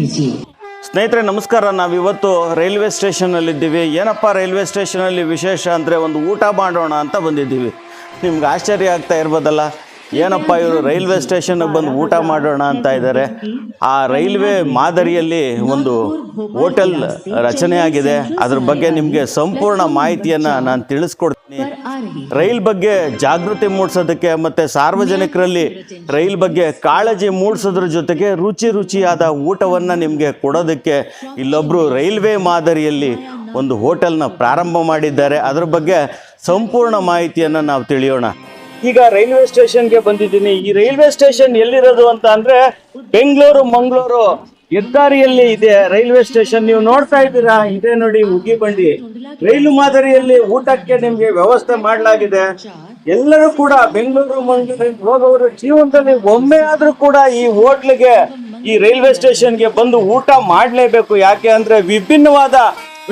कीजिए ಸ್ನೇಹಿತರೆ ನಮಸ್ಕಾರ ನಾವಿವತ್ತು ರೈಲ್ವೆ ಸ್ಟೇಷನಲ್ಲಿದ್ದೀವಿ ಏನಪ್ಪ ರೈಲ್ವೆ ಸ್ಟೇಷನಲ್ಲಿ ವಿಶೇಷ ಅಂದರೆ ಒಂದು ಊಟ ಮಾಡೋಣ ಅಂತ ಬಂದಿದ್ದೀವಿ ನಿಮ್ಗೆ ಆಶ್ಚರ್ಯ ಆಗ್ತಾ ಇರ್ಬೋದಲ್ಲ ಏನಪ್ಪ ಇವರು ರೈಲ್ವೆ ಸ್ಟೇಷನ್ಗೆ ಬಂದು ಊಟ ಮಾಡೋಣ ಅಂತ ಇದ್ದಾರೆ ಆ ರೈಲ್ವೆ ಮಾದರಿಯಲ್ಲಿ ಒಂದು ಹೋಟೆಲ್ ರಚನೆ ಆಗಿದೆ ಅದ್ರ ಬಗ್ಗೆ ನಿಮಗೆ ಸಂಪೂರ್ಣ ಮಾಹಿತಿಯನ್ನು ನಾನು ತಿಳಿಸ್ಕೊಡ್ತೀನಿ आ रही ರೈಲ್ ಬಗ್ಗೆ ಜಾಗೃತಿ ಮೂಡಿಸೋದಕ್ಕೆ ಮತ್ತು ಸಾರ್ವಜನಿಕರಲ್ಲಿ ರೈಲ್ ಬಗ್ಗೆ ಕಾಳಜಿ ಮೂಡಿಸೋದ್ರ ಜೊತೆಗೆ ರುಚಿ ರುಚಿಯಾದ ಊಟವನ್ನು ನಿಮಗೆ ಕೊಡೋದಕ್ಕೆ ಇಲ್ಲೊಬ್ಬರು ರೈಲ್ವೆ ಮಾದರಿಯಲ್ಲಿ ಒಂದು ಹೋಟೆಲ್ನ ಪ್ರಾರಂಭ ಮಾಡಿದ್ದಾರೆ. ಅದ್ರ ಬಗ್ಗೆ ಸಂಪೂರ್ಣ ಮಾಹಿತಿಯನ್ನು ನಾವು ತಿಳಿಯೋಣ. ಈಗ ರೈಲ್ವೆ ಸ್ಟೇಷನ್ಗೆ ಬಂದಿದ್ದೀನಿ. ಈ ರೈಲ್ವೆ ಸ್ಟೇಷನ್ ಎಲ್ಲಿರೋದು ಅಂತ ಅಂದರೆ ಬೆಂಗಳೂರು, ಮಂಗಳೂರು. ಹೆದ್ದಾರಿಯಲ್ಲಿ ಇದೆ ರೈಲ್ವೆ ಸ್ಟೇಷನ್ ನೀವು ನೋಡ್ತಾ ಇದ್ದೀರಾ? ಇದೆ ನೋಡಿ ಉಗಿ ಬಂಡಿ. ರೈಲು ಮಾದರಿಯಲ್ಲಿ ಊಟಕ್ಕೆ ನಿಮ್ಗೆ ವ್ಯವಸ್ಥೆ ಮಾಡಲಾಗಿದೆ. ಎಲ್ಲರೂ ಕೂಡ ಬೆಂಗಳೂರು ಮಂಗಳೂರಿಗೆ ಹೋಗೋರು ಜೀವನದಲ್ಲಿ ಒಮ್ಮೆ ಆದ್ರೂ ಕೂಡ ಈ ಹೋಟ್ಲಿಗೆ ಈ ರೈಲ್ವೆ ಸ್ಟೇಷನ್ಗೆ ಬಂದು ಊಟ ಮಾಡಲೇಬೇಕು. ಯಾಕೆ ಅಂದ್ರೆ ವಿಭಿನ್ನವಾದ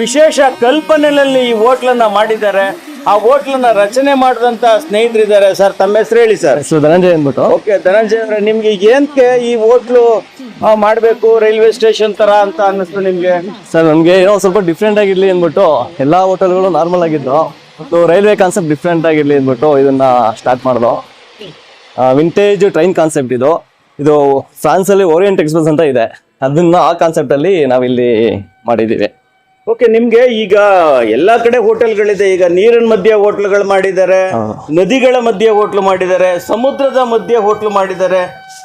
ವಿಶೇಷ ಕಲ್ಪನೆಯಲ್ಲಿ ಈ ಹೋಟ್ಲನ್ನ ಮಾಡಿದ್ದಾರೆ. ಆ ಹೋಟ್ಲನ್ನ ರಚನೆ ಮಾಡಿದಂತ ಸ್ನೇಹಿತರಿದ್ದಾರೆ. ಸರ್ ತಮ್ಮ ಹೆಸರು ಹೇಳಿ ಸರ್. ಧನಂಜಯ್ ಧನಂಜಯ ಅಂದ್ಬಿಟ್ಟು. ಓಕೆ ಧನಂಜಯ್ ಅವರೇ ನಿಮ್ಗೆ ಏನಕ್ಕೆ ಈ ಹೋಟ್ಲು ಮಾಡಬೇಕು ರೈಲ್ವೆ ಸ್ಟೇಷನ್ ತರ ಅಂತ ಅನ್ನಿಸ್ತು ನಿಮ್ಗೆ? ಸರ್ ನಮಗೆ ಏನೋ ಸ್ವಲ್ಪ ಡಿಫ್ರೆಂಟ್ ಆಗಿರ್ಲಿ ಅಂದ್ಬಿಟ್ಟು ಎಲ್ಲಾ ಹೋಟೆಲ್ಗಳು ನಾರ್ಮಲ್ ಆಗಿದ್ದು ಮತ್ತು ರೈಲ್ವೆ ಕಾನ್ಸೆಪ್ಟ್ ಡಿಫ್ರೆಂಟ್ ಆಗಿರ್ಲಿ ಅಂದ್ಬಿಟ್ಟು ಇದನ್ನ ಸ್ಟಾರ್ಟ್ ಮಾಡ್ದು. ವಿಂಟೇಜ್ ಟ್ರೈನ್ ಕಾನ್ಸೆಪ್ಟ್ ಇದು. ಇದು ಫ್ರಾನ್ಸ್ ಅಲ್ಲಿ ಓರಿಯಂಟ್ ಎಕ್ಸ್ಪ್ರೆಸ್ ಅಂತ ಇದೆ. ಅದನ್ನ ಆ ಕಾನ್ಸೆಪ್ಟ್ ಅಲ್ಲಿ ನಾವಿಲ್ಲಿ ಮಾಡಿದ್ದೀವಿ. ಓಕೆ ನಿಮ್ಗೆ ಈಗ ಎಲ್ಲಾ ಕಡೆ ಹೋಟೆಲ್ಗಳಿದೆ ಈಗ ನೀರಿನ ಮಧ್ಯೆ ಹೋಟ್ಲ್ಗಳು ಮಾಡಿದ್ದಾರೆ ನದಿಗಳ ಮಧ್ಯೆ ಹೋಟ್ಲು ಮಾಡಿದ್ದಾರೆ ಸಮುದ್ರದ ಮಧ್ಯೆ ಹೋಟ್ಲು ಮಾಡಿದ್ದಾರೆ.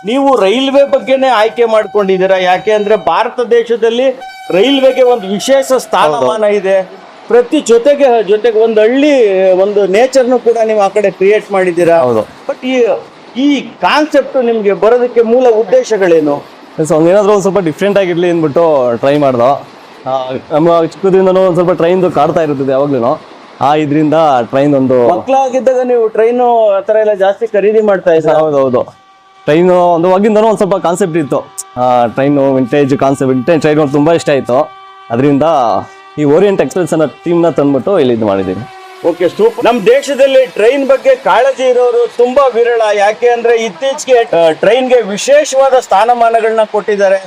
ನೀವು ರೈಲ್ವೆ ಬಗ್ಗೆನೇ ಆಯ್ಕೆ ಮಾಡ್ಕೊಂಡಿದ್ದೀರಾ? ಯಾಕೆ ಅಂದ್ರೆ ಭಾರತ ದೇಶದಲ್ಲಿ ರೈಲ್ವೆಗೆ ಒಂದು ವಿಶೇಷ ಸ್ಥಾನಮಾನ ಇದೆ. ಪ್ರತಿ ಜೊತೆಗೆ ಜೊತೆಗೆ ಒಂದು ಹಳ್ಳಿ ಒಂದು ನೇಚರ್ನು ಕೂಡ ನೀವು ಆ ಕಡೆ ಕ್ರಿಯೇಟ್ ಮಾಡಿದ್ದೀರಾ? ಹೌದು. ಬಟ್ ಈ ಈ ಕಾನ್ಸೆಪ್ಟ್ ನಿಮ್ಗೆ ಬರೋದಕ್ಕೆ ಮೂಲ ಉದ್ದೇಶಗಳೇನು? ಸೊ ಏನಾದರೂ ಒಂದು ಸ್ವಲ್ಪ ಡಿಫ್ರೆಂಟ್ ಆಗಿರ್ಲಿ ಅಂದ್ಬಿಟ್ಟು ಟ್ರೈ ಮಾಡ್ದೋ. ನಮ್ಮ ಚಿಕ್ಕದ್ರಿಂದನೂ ಒಂದು ಸ್ವಲ್ಪ ಟ್ರೈನ್ ಕಾಡ್ತಾ ಇರ್ತದೆ ಯಾವಾಗ್ಲೂ ಆ ಇದರಿಂದ ಟ್ರೈನ್ ಒಂದು ಮಕ್ಕಳಾಗಿದ್ದಾಗ ನೀವು ಟ್ರೈನು ಆ ಥರ ಎಲ್ಲ ಜಾಸ್ತಿ ಖರೀದಿ ಮಾಡ್ತಾ ಇದ್ದೀರಾ? ಹೌದೌದು ಟ್ರೈನ್ ಒಂದು ಅವಾಗಿಂದನೂ ಒಂದು ಸ್ವಲ್ಪ ಕಾನ್ಸೆಪ್ಟ್ ಇತ್ತು. Train vintage concept vintage train ತುಂಬ ಇಷ್ಟ ಆಯಿತು. ಅದರಿಂದ ಈ ಓರಿಯಂಟ್ ಎಕ್ಸ್ಪ್ರೆಸ್ ಅನ್ನೋ ಟೀಮ್ನ ತಂದ್ಬಿಟ್ಟು ಇಲ್ಲಿ ಇದು ಮಾಡಿದ್ದೀನಿ ಓಕೆ ಸೂಪರ್ ನಮ್ಮ ದೇಶದಲ್ಲಿ ಟ್ರೈನ್ ಬಗ್ಗೆ ಕಾಳಜಿ ಇರೋರು ತುಂಬಾ ವಿರಳ. ಯಾಕೆ ಅಂದ್ರೆ ಇತ್ತೀಚೆಗೆ ಟ್ರೈನ್ಗೆ ವಿಶೇಷವಾದ ಸ್ಥಾನಮಾನಗಳನ್ನ ಕೊಟ್ಟಿದ್ದಾರೆ.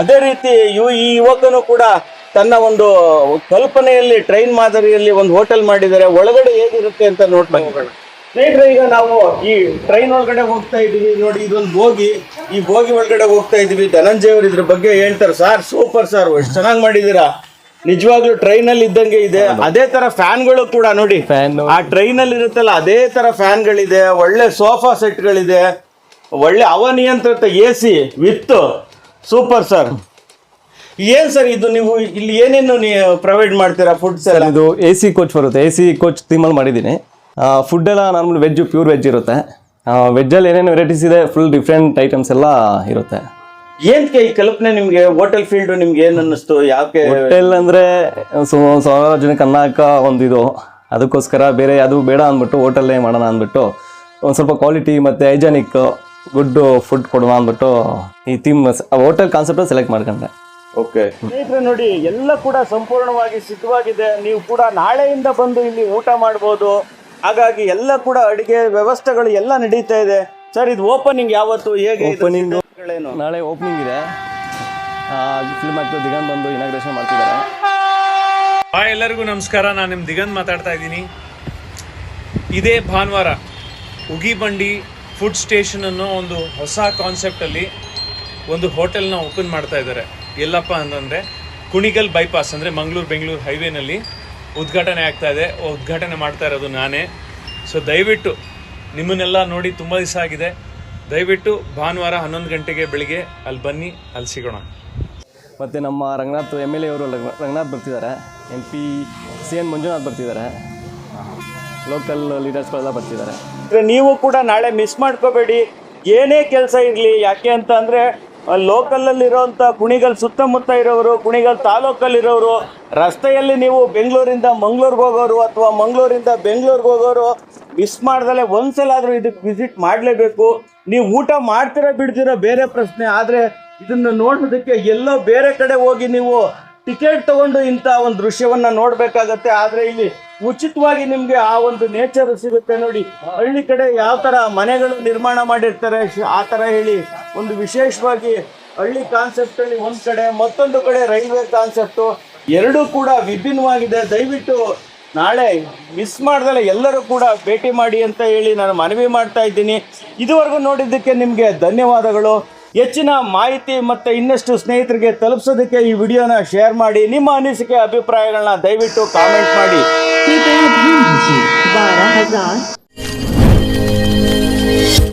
ಅದೇ ರೀತಿ ಇವು ಈ ಯುವಕನು ಕೂಡ ತನ್ನ ಒಂದು ಕಲ್ಪನೆಯಲ್ಲಿ ಟ್ರೈನ್ ಮಾದರಿಯಲ್ಲಿ ಒಂದು ಹೋಟೆಲ್ ಮಾಡಿದ್ದಾರೆ. ಒಳಗಡೆ ಹೇಗಿರುತ್ತೆ ಅಂತ ನೋಡ್ಬೇಕು ಸ್ನೇಹಿತರೆ ಈಗ ನಾವು ಈ ಟ್ರೈನ್ ಒಳಗಡೆ ಹೋಗ್ತಾ ಇದೀವಿ ನೋಡಿ ಇದೊಂದು ಬೋಗಿ. ಈ ಬೋಗಿ ಒಳಗಡೆ ಹೋಗ್ತಾ ಇದೀವಿ ಧನಂಜಯ ಅವರು ಇದ್ರ ಬಗ್ಗೆ ಹೇಳ್ತಾರೆ. Sir super sir. ಎಷ್ಟು ಚೆನ್ನಾಗಿ ಮಾಡಿದ್ದೀರಾ? ನಿಜವಾಗ್ಲೂ ಟ್ರೈನ್ ಅಲ್ಲಿ ಇದ್ದಂಗೆ ಇದೆ. ಅದೇ ತರ ಫ್ಯಾನ್ಗಳು ಕೂಡ ನೋಡಿ. ಫ್ಯಾನ್ ಆ ಟ್ರೈನ್ ಅಲ್ಲಿ ಇರುತ್ತಲ್ಲ ಅದೇ ತರ ಫ್ಯಾನ್ಗಳಿದೆ. ಒಳ್ಳೆ ಸೋಫಾ ಸೆಟ್ಗಳಿದೆ ಒಳ್ಳೆ ಅವನಿಯಂತ್ರಿತ A C with super sir. ಏನ್ ಸರ್ ಇದು? ನೀವು ಇಲ್ಲಿ ಏನೇನು ಪ್ರೊವೈಡ್ ಮಾಡ್ತೀರಾ? ಫುಡ್ಸ್ ಸರ್ ಇದು ಎ ಸಿ ಕೋಚ್ ಬರುತ್ತೆ. ಎ ಸಿ ಕೋಚ್ ಥೀಮಲ್ಲಿ ಮಾಡಿದ್ದೀನಿ. ಫುಡ್ ಎಲ್ಲ ನಾರ್ಮಲ್ ವೆಜ್ ಪ್ಯೂರ್ ವೆಜ್ ಇರುತ್ತೆ. ವೆಜ್ಜಲ್ಲಿ ಏನೇನು ವೆರೈಟೀಸ್ ಇದೆ ಫುಲ್ ಡಿಫ್ರೆಂಟ್ ಐಟಮ್ಸ್ ಎಲ್ಲ ಇರುತ್ತೆ. ಏನ್ಕೆ ಈ ಕಲ್ಪನೆ ನಿಮ್ಗೆ ಹೋಟೆಲ್ ಫೀಲ್ಡ್ ನಿಮ್ಗೆ ಏನ್ ಅನ್ನಿಸ್ತು? ಯಾಕೆ ಹೋಟೆಲ್ ಅಂದರೆ ಸಾವಿರಾರು ಜನಕ್ಕೆ ಅನ್ನ ಹಾಕ ಒಂದು ಇದು ಅದಕ್ಕೋಸ್ಕರ ಬೇರೆ ಅದು ಬೇಡ ಅಂದ್ಬಿಟ್ಟು ಹೋಟೆಲ್ಲೇ ಮಾಡೋಣ ಅಂದ್ಬಿಟ್ಟು ಒಂದು ಸ್ವಲ್ಪ ಕ್ವಾಲಿಟಿ ಮತ್ತು ಹೈಜಾನಿಕ್ ಗುಡ್ ಫುಡ್ ಕೊಡೋಣ ಅಂದ್ಬಿಟ್ಟು ಈ ಥೀಮ್ ಹೋಟೆಲ್ ಕಾನ್ಸೆಪ್ಟ್ ಸೆಲೆಕ್ಟ್ ಮಾಡ್ಕೊಂಡೆ. ಓಕೆ. ಸ್ನೇಹಿತರೆ ನೋಡಿ ಎಲ್ಲ ಕೂಡ ಸಂಪೂರ್ಣವಾಗಿ ಸಿದ್ಧವಾಗಿದೆ. ನೀವು ಕೂಡ ನಾಳೆಯಿಂದ ಬಂದು ಇಲ್ಲಿ ಊಟ ಮಾಡ್ಬೋದು. ಹಾಗಾಗಿ ಎಲ್ಲ ಕೂಡ ಅಡಿಗೆ ವ್ಯವಸ್ಥೆಗಳು ಎಲ್ಲ ನಡೀತಾ ಇದೆ. ಸರ್ ಇದು ಓಪನಿಂಗ್ ಯಾವತ್ತು? ಹೇಗೆ ಓಪನಿಂಗ್ ನಾಳೆ ಓಪನಿಂಗ್ ಇದೆ. ಫಿಲ್ಮ್ ಆಕ್ಟರ್ ದಿಗಂತ್ ಬಂದು ಇನಾಗ್ರೇಷನ್ ಮಾಡ್ತಿದ್ದಾರೆ. ಹಾಯ್ ಎಲ್ಲರಿಗೂ ನಮಸ್ಕಾರ. ನಾನು ನಿಮ್ಮ ದಿಗಂತ್ ಮಾತಾಡ್ತಾ ಇದ್ದೀನಿ. ಇದೇ ಭಾನುವಾರ ಉಗಿಬಂಡಿ ಫುಡ್ ಸ್ಟೇಷನ್ ಅನ್ನೋ ಒಂದು ಹೊಸ ಕಾನ್ಸೆಪ್ಟಲ್ಲಿ ಒಂದು ಹೋಟೆಲ್ನ ಓಪನ್ ಮಾಡ್ತಾ ಇದ್ದಾರೆ. ಎಲ್ಲಪ್ಪ ಅಂತಂದರೆ ಕುಣಿಗಲ್ ಬೈಪಾಸ್ ಅಂದರೆ ಮಂಗಳೂರು ಬೆಂಗಳೂರು ಹೈವೇನಲ್ಲಿ ಉದ್ಘಾಟನೆ ಆಗ್ತಾ ಇದೆ. ಉದ್ಘಾಟನೆ ಮಾಡ್ತಾ ಇರೋದು ನಾನೇ. ಸೊ ದಯವಿಟ್ಟು ನಿಮ್ಮನ್ನೆಲ್ಲ ನೋಡಿ ತುಂಬ ದಿವಸ ಆಗಿದೆ. ದಯವಿಟ್ಟು ಭಾನುವಾರ ಹನ್ನೊಂದು ಗಂಟೆಗೆ ಬೆಳಿಗ್ಗೆ ಅಲ್ಲಿ ಬನ್ನಿ ಅಲ್ಲಿ ಸಿಗೋಣ. ಮತ್ತು ನಮ್ಮ ರಂಗನಾಥ್ ಎಂ ಎಲ್ ಎ ಅವರು ರಂಗನಾಥ್ ಬರ್ತಿದ್ದಾರೆ. M P C N Manjunath ಬರ್ತಿದ್ದಾರೆ. ಲೋಕಲ್ ಲೀಡರ್ಸ್ಗಳೆಲ್ಲ ಬರ್ತಿದ್ದಾರೆ. ಅಂದ್ರೆ ನೀವು ಕೂಡ ನಾಳೆ ಮಿಸ್ ಮಾಡ್ಕೋಬೇಡಿ. ಏನೇ ಕೆಲಸ ಇರಲಿ ಯಾಕೆ ಅಂತ ಅಂದರೆ ಲೋಕಲಲ್ಲಿರೋಂಥ ಕುಣಿಗಲ್ ಸುತ್ತಮುತ್ತ ಇರೋರು, ಕುಣಿಗಲ್ ತಾಲೂಕಲ್ಲಿರೋರು, ರಸ್ತೆಯಲ್ಲಿ ನೀವು ಬೆಂಗಳೂರಿಂದ ಮಂಗಳೂರಿಗೆ ಹೋಗೋರು ಅಥವಾ ಮಂಗಳೂರಿಂದ ಬೆಂಗಳೂರಿಗೆ ಹೋಗೋರು ಮಿಸ್ ಮಾಡ್ದಲೆ ಒಂದ್ಸಲ ಆದರೂ ಇದಕ್ಕೆ ವಿಸಿಟ್ ಮಾಡಲೇಬೇಕು. ನೀವು ಊಟ ಮಾಡ್ತೀರಾ ಬಿಡ್ತೀರಾ ಬೇರೆ ಪ್ರಶ್ನೆ, ಆದರೆ ಇದನ್ನು ನೋಡೋದಕ್ಕೆ ಎಲ್ಲೋ ಬೇರೆ ಕಡೆ ಹೋಗಿ ನೀವು ಟಿಕೆಟ್ ತಗೊಂಡು ಇಂಥ ಒಂದು ದೃಶ್ಯವನ್ನ ನೋಡಬೇಕಾಗತ್ತೆ. ಆದ್ರೆ ಇಲ್ಲಿ ಉಚಿತವಾಗಿ ನಿಮ್ಗೆ ಆ ಒಂದು ನೇಚರ್ ಸಿಗುತ್ತೆ ನೋಡಿ. ಹಳ್ಳಿ ಕಡೆ ಯಾವ ತರ ಮನೆಗಳು ನಿರ್ಮಾಣ ಮಾಡಿರ್ತಾರೆ ಆ ತರ ಹೇಳಿ. ಒಂದು ವಿಶೇಷವಾಗಿ ಹಳ್ಳಿ ಕಾನ್ಸೆಪ್ಟ್ ಅಲ್ಲಿ ಒಂದ್ ಕಡೆ, ಮತ್ತೊಂದು ಕಡೆ ರೈಲ್ವೆ ಕಾನ್ಸೆಪ್ಟು ಎರಡೂ ಕೂಡ ವಿಭಿನ್ನವಾಗಿದೆ. ದಯವಿಟ್ಟು ನಾಳೆ ಮಿಸ್ ಮಾಡ್ದಲ್ಲ ಎಲ್ಲರೂ ಕೂಡ ಭೇಟಿ ಮಾಡಿ ಅಂತ ಹೇಳಿ ನಾನು ಮನವಿ ಮಾಡ್ತಾ ಇದ್ದೀನಿ. ಇದುವರೆಗೂ ನೋಡಿದ್ದಕ್ಕೆ ನಿಮಗೆ ಧನ್ಯವಾದಗಳು. ಹೆಚ್ಚಿನ ಮಾಹಿತಿ ಮತ್ತು ಇನ್ನಷ್ಟು ಸ್ನೇಹಿತರಿಗೆ ತಲುಪಿಸೋದಕ್ಕೆ ಈ ವಿಡಿಯೋನ ಶೇರ್ ಮಾಡಿ. ನಿಮ್ಮ ಅನಿಸಿಕೆ, ಅಭಿಪ್ರಾಯಗಳನ್ನ ದಯವಿಟ್ಟು ಕಾಮೆಂಟ್ ಮಾಡಿ.